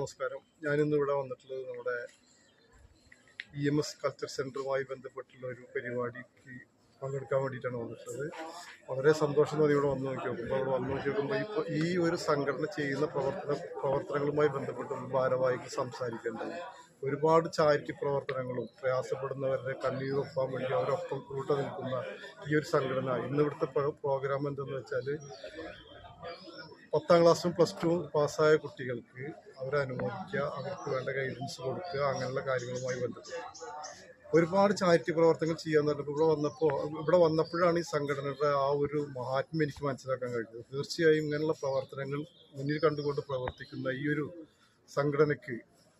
നമസ്കാരം. ഞാനിന്ന് ഇവിടെ വന്നിട്ടുള്ളത് നമ്മുടെ ഇ എം എസ് കൾച്ചർ സെന്ററുമായി ബന്ധപ്പെട്ടുള്ള ഒരു പരിപാടിക്ക് പങ്കെടുക്കാൻ വേണ്ടിയിട്ടാണ് വന്നിട്ടുള്ളത്. വളരെ സന്തോഷം തോന്നി ഇവിടെ വന്നു നോക്കി നോക്കുമ്പോൾ അവിടെ വന്നു നോക്കി നോക്കുമ്പോൾ ഇപ്പോൾ ഈ ഒരു സംഘടന ചെയ്യുന്ന പ്രവർത്തന പ്രവർത്തനങ്ങളുമായി ബന്ധപ്പെട്ട് ഭാരവാഹിക്ക് സംസാരിക്കേണ്ടത്. ഒരുപാട് ചാരിറ്റി പ്രവർത്തനങ്ങളും പ്രയാസപ്പെടുന്നവരുടെ കണ്ണീരൊപ്പാൻ വേണ്ടി അവരൊപ്പം കൂട്ട നിൽക്കുന്ന ഈ ഒരു സംഘടന. ഇന്നിവിടുത്തെ പ്രോഗ്രാം എന്തെന്ന് വെച്ചാൽ പത്താം ക്ലാസ്സും പ്ലസ് ടു പാസ്സായ കുട്ടികൾക്ക് അവരെ അനുമോദിക്കുക അവർക്ക് വേണ്ട ഗൈഡൻസ് കൊടുക്കുക അങ്ങനെയുള്ള കാര്യങ്ങളുമായി ബന്ധപ്പെട്ട്. ഒരുപാട് ചാരിറ്റി പ്രവർത്തനങ്ങൾ ചെയ്യാൻ പറഞ്ഞപ്പോൾ ഇവിടെ വന്നപ്പോൾ ഇവിടെ വന്നപ്പോഴാണ് ഈ സംഘടനയുടെ ആ ഒരു മഹാത്മ്യം എനിക്ക് മനസ്സിലാക്കാൻ കഴിഞ്ഞത്. തീർച്ചയായും ഇങ്ങനെയുള്ള പ്രവർത്തനങ്ങൾ മുന്നിൽ കണ്ടുകൊണ്ട് പ്രവർത്തിക്കുന്ന ഈ ഒരു സംഘടനയ്ക്ക്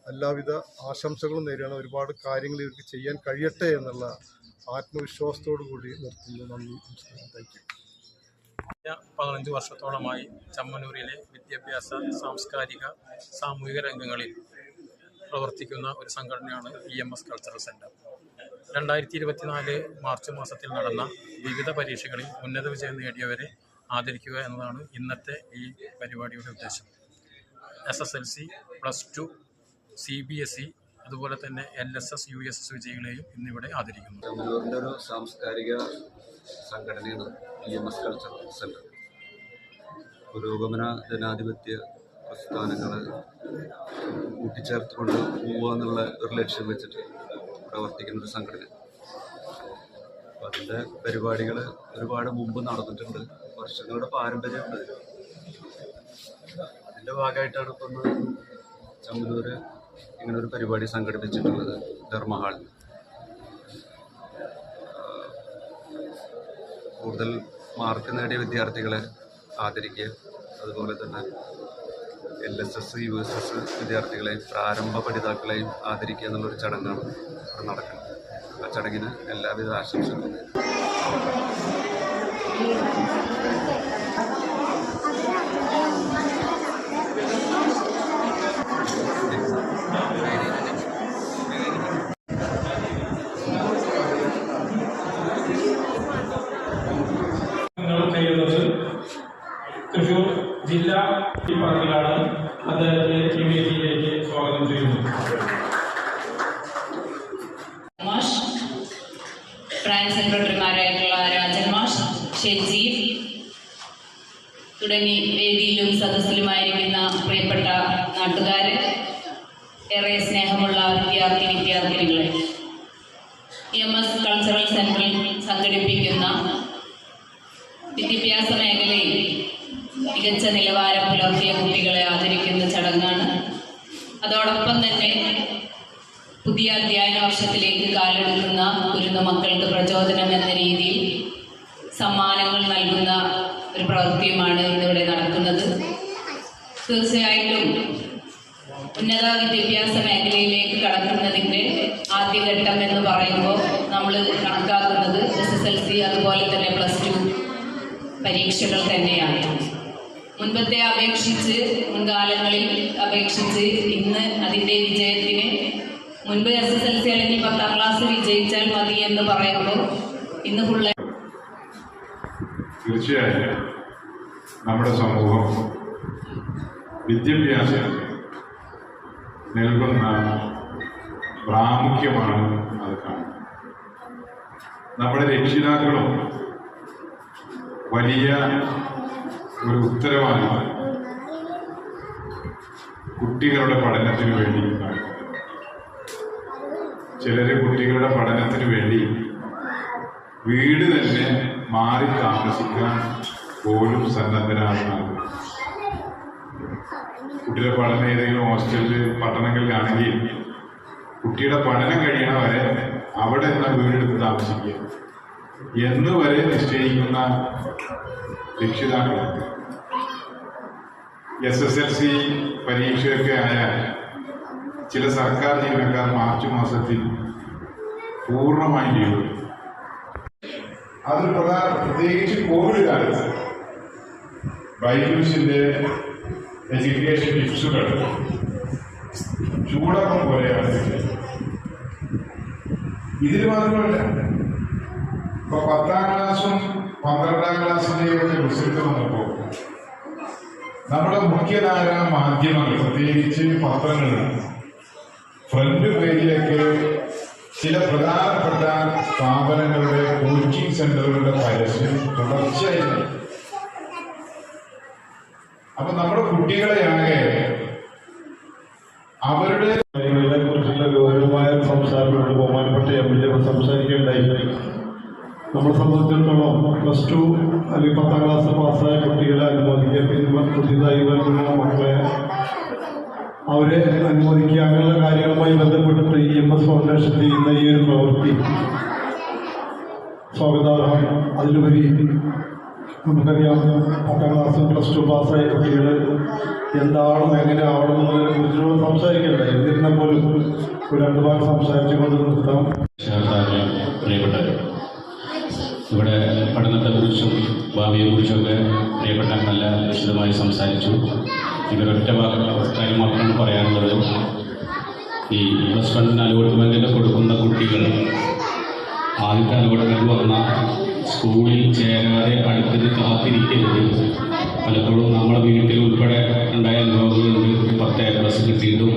എല്ലാവിധ ആശംസകളും നേരിടണം ഒരുപാട് കാര്യങ്ങൾ ഇവർക്ക് ചെയ്യാൻ കഴിയട്ടെ എന്നുള്ള ആത്മവിശ്വാസത്തോടു കൂടി നിർത്തുന്നു. നന്ദി നമസ്കാരം. താങ്ക് പതിനഞ്ച് വർഷത്തോളമായി ചമ്മനൂരിലെ വിദ്യാഭ്യാസ സാംസ്കാരിക സാമൂഹിക രംഗങ്ങളിൽ പ്രവർത്തിക്കുന്ന ഒരു സംഘടനയാണ് E M S cultural centre രണ്ടായിരത്തി ഇരുപത്തിനാല് മാർച്ച് മാസത്തിൽ നടന്ന വിവിധ പരീക്ഷകളിൽ ഉന്നത വിജയം നേടിയവരെ ആദരിക്കുക എന്നതാണ് ഇന്നത്തെ ഈ പരിപാടിയുടെ ഉദ്ദേശം. S S L C plus two C B S E അതുപോലെ തന്നെ L S S U S S വിജയികളെയും ഇന്നിവിടെ ആദരിക്കുന്നു. ഒരു സാംസ്കാരിക സംഘടനയാണ് E M S culture centre പുരോഗമന ജനാധിപത്യ പ്രസ്ഥാനങ്ങൾ കൂട്ടിച്ചേർത്തുകൊണ്ട് പോവുക എന്നുള്ള ഒരു ലക്ഷ്യം വെച്ചിട്ട് പ്രവർത്തിക്കുന്ന ഒരു സംഘടന. അപ്പം അതിന്റെ പരിപാടികൾ ഒരുപാട് മുമ്പ് നടന്നിട്ടുണ്ട്. വർഷങ്ങളുടെ പാരമ്പര്യമുണ്ട്. അതിന്റെ ഭാഗമായിട്ടാണ് ഇപ്പം ചമ്മനൂർ ഇങ്ങനെ ഒരു പരിപാടി സംഘടിപ്പിച്ചിട്ടുള്ളത് ധർമ്മഹാളിൽ കൂടുതൽ മാർക്ക് നേടിയ വിദ്യാർത്ഥികളെ ആദരിക്കുക. അതുപോലെ തന്നെ L S S U S S വിദ്യാർത്ഥികളെയും പ്രാരംഭ പഠിതാക്കളെയും ആദരിക്കുക എന്നുള്ളൊരു ചടങ്ങാണ് ഇവിടെ നടക്കുന്നത്. ആ ചടങ്ങിന് എല്ലാവിധ ആശംസകളും. നിങ്ങൾ ഷെജീഫ് തുടങ്ങി വേദിയിലും സദസ്സിലുമായിരിക്കുന്ന പ്രിയപ്പെട്ട നാട്ടുകാര് ഏറെ സ്നേഹമുള്ള വിദ്യാർത്ഥി വിദ്യാർത്ഥിനികളെ. എം എസ് കൾച്ചറൽ സെന്ററിൽ സംഘടിപ്പിക്കുന്ന വിദ്യാഭ്യാസ മേഖലയിൽ മികച്ച നിലവാരം പുലർത്തിയ കുട്ടികളെ ആദരിക്കുന്ന ചടങ്ങാണ്. അതോടൊപ്പം തന്നെ പുതിയ അധ്യയന വർഷത്തിലേക്ക് കാലെടുക്കുന്ന കുരുന്ന മക്കൾക്ക് പ്രചോദനം എന്ന രീതിയിൽ സമ്മാനങ്ങൾ നൽകുന്ന ഒരു പ്രവൃത്തിയുമാണ് ഇന്നിവിടെ നടക്കുന്നത്. തീർച്ചയായിട്ടും ഉന്നത വിദ്യാഭ്യാസ മേഖലയിലേക്ക് കടക്കുന്നതിന്റെ ആദ്യഘട്ടം എന്ന് പറയുമ്പോൾ നമ്മൾ കണക്കാക്കുന്നത് എസ് എസ് എൽ സി അതുപോലെ തന്നെ പ്ലസ് ടു പരീക്ഷകൾ തന്നെയാണ്. മുൻപത്തെ അപേക്ഷിച്ച് മുൻകാലങ്ങളിൽ അപേക്ഷിച്ച് ഇന്ന് അതിന്റെ വിജയത്തിന് മുൻപ് എസ് എസ് എൽ സി അല്ലെങ്കിൽ പത്താം ക്ലാസ് വിജയിച്ചാൽ മതി എന്ന് പറയുമ്പോൾ ഇന്ന് ഫുള്ള് തീർച്ചയായും നമ്മുടെ സമൂഹം വിദ്യാഭ്യാസം നൽകുന്ന പ്രാമുഖ്യമാണ് അത് കാണുന്നത് നമ്മുടെ രക്ഷിതാക്കളും വലിയ ഒരു ഉത്തരവാദിത്വം കുട്ടികളുടെ പഠനത്തിന് വേണ്ടി. ചിലര് കുട്ടികളുടെ പഠനത്തിന് വേണ്ടി വീട് തന്നെ മാറി താമസിക്കാൻ പോലും സന്നദ്ധരാകുന്നത് കുട്ടിയുടെ പഠനം ഏതെങ്കിലും ഹോസ്റ്റലിൽ പട്ടണങ്ങളിലാണെങ്കിൽ കുട്ടിയുടെ പഠനം കഴിയണ വരെ അവിടെ നിന്ന് വീടെടുത്ത് താമസിക്കുക. എന്ന് വരെ നിശ്ചയിക്കുന്ന രക്ഷിതാക്കളുണ്ട് എസ് എസ് എൽ സി പരീക്ഷയൊക്കെ ആയാൽ ചില സർക്കാർ ജീവനക്കാർ മാർച്ച് മാസത്തിൽ പൂർണമായി ലീവ്. അതിൽ പ്രധാന പ്രത്യേകിച്ച് കോവിഡ് കാലത്ത് ബൈജൂസിന്റെ എഡ്യൂക്കേഷൻ ടിപ്സുകൾ ചൂടക്കം പോലെയാണ്. ഇതിൽ മാത്രമല്ല ഇപ്പൊ പത്താം ക്ലാസ്സും പന്ത്രണ്ടാം ക്ലാസ്സിന്റെയും ഒക്കെ റിസൾട്ട് വന്നപ്പോൾ നമ്മുടെ മുഖ്യധാര മാധ്യമങ്ങൾ പ്രത്യേകിച്ച് പത്രങ്ങൾ ഫ്രണ്ട് പേജിലൊക്കെ ചില പ്രധാനപ്പെട്ട സ്ഥാപനങ്ങളുടെ കോച്ചിങ് സെന്ററുകളുടെ പരസ്യം തുടർച്ചയായി. അപ്പൊ നമ്മുടെ കുട്ടികളെയാകെ അവരുടെ കുറിച്ചുള്ള ഗൗരവമായ സംസാരങ്ങളോട് ബഹുമാനപ്പെട്ട എം. എൽ. എ. സംസാരിക്കേണ്ടായി നമ്മളെ സംബന്ധിച്ചിടത്തോളം പ്ലസ് ടു അല്ലെങ്കിൽ പത്താം ക്ലാസ് പാസ്സായ കുട്ടികളെ അനുമോദിക്കുക പിന്നെ പുതിയതായി വരുന്ന മക്കളെ അവരെ അനുമോദിക്കുക അങ്ങനെയുള്ള കാര്യങ്ങളുമായി ബന്ധപ്പെട്ടിട്ട് ഇ എം എസ് ഫൗണ്ടേഷൻ ചെയ്യുന്ന ഈ ഒരു പ്രവൃത്തി സ്വാഗതാർഹം. അതിലുപരി നമുക്കറിയാം പത്താം ക്ലാസ് പ്ലസ് ടു പാസ്സായ കുട്ടികൾ എന്താവണം എങ്ങനെ ആവണം എന്നതിനെ കുറിച്ചുള്ള സംസാരിക്കണ്ട? എന്നിരുന്നാൽ പോലും ഒരു രണ്ട് സംസാരിച്ചു കൊണ്ട് നിർത്താം. പ്രിയപ്പെട്ടവർ ഇവിടെ പഠനത്തെക്കുറിച്ചും ഭാവിയെക്കുറിച്ചൊക്കെ പ്രിയപ്പെട്ട നല്ല വിശദമായി സംസാരിച്ചു. ഇവരൊറ്റ കാര്യം മാത്രമാണ് പറയാനുള്ളത്. ഈ പ്ലസ് വണ്ണിന് അലോട്ട്മെന്റിന് കൊടുക്കുന്ന കുട്ടികൾ ആദ്യത്തെ അലോട്ട്മെന്റ് വന്ന സ്കൂളിൽ ചേരാതെ അടുത്തത് കാത്തിരിക്കരുത്. പലപ്പോഴും നമ്മുടെ വീട്ടിൽ ഉൾപ്പെടെ ഉണ്ടായ അനുഭവങ്ങളുണ്ട്. പത്ത് എ പ്ലസ് കിട്ടിയിട്ടും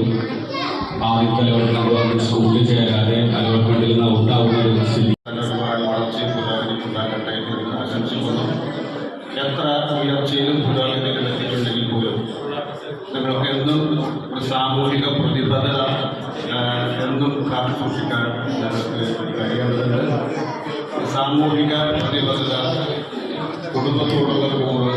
ആദ്യത്തെ അലോട്ട്മെന്റ് വന്ന് സ്കൂളിൽ ചേരാതെ അലോട്ട്മെന്റിൽ നിന്ന് ഔട്ടാവുന്ന ഒരു സ്ഥിതി. എത്ര ഉയർച്ചയിലും പുരോഗതി എത്തിയിട്ടുണ്ടെങ്കിൽ പോലും നമ്മളൊക്കെ എന്നും ഒരു സാമൂഹിക പ്രതിബദ്ധത ആ, എന്നും കാത്തു സൂക്ഷിക്കാൻ ഞങ്ങൾക്ക് കഴിയേണ്ടതുണ്ട്. സാമൂഹിക പ്രതിബദ്ധത കുടുംബത്തോടുള്ള കൂറ്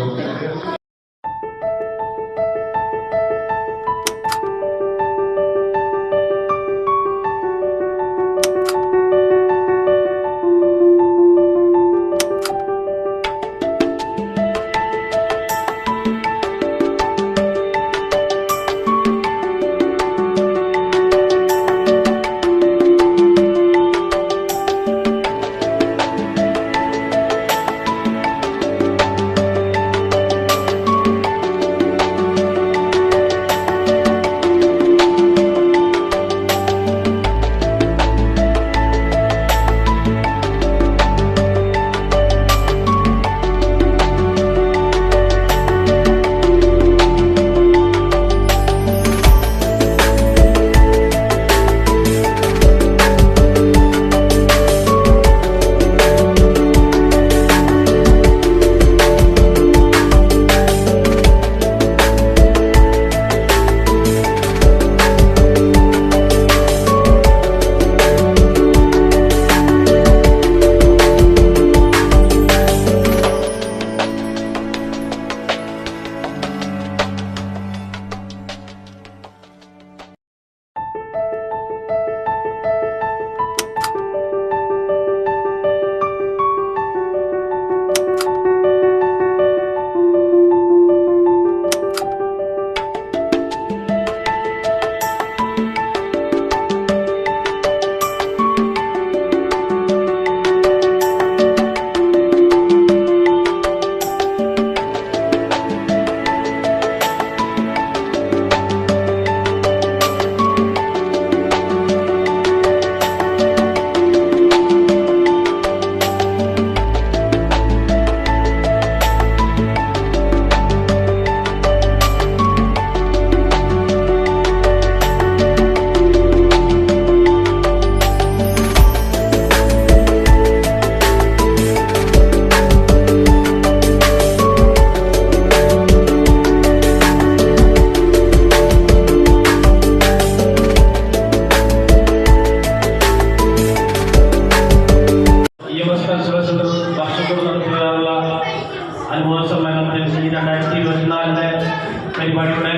പരിപാടിയുടെ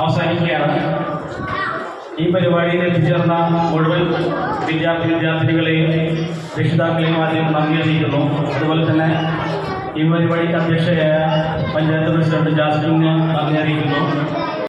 അവസാനിക്കുകയാണ്. ഈ പരിപാടിയിൽ എത്തിച്ചേർന്ന മുഴുവൻ വിദ്യാർത്ഥി വിദ്യാർത്ഥിനികളെയും രക്ഷിതാക്കളെയും ആദ്യം നന്ദി അറിയിക്കുന്നു. അതുപോലെ തന്നെ ഈ പരിപാടിക്ക് അധ്യക്ഷയായ പഞ്ചായത്ത് പ്രസിഡന്റ് ജാസ്മിന് നന്ദി അറിയിക്കുന്നു.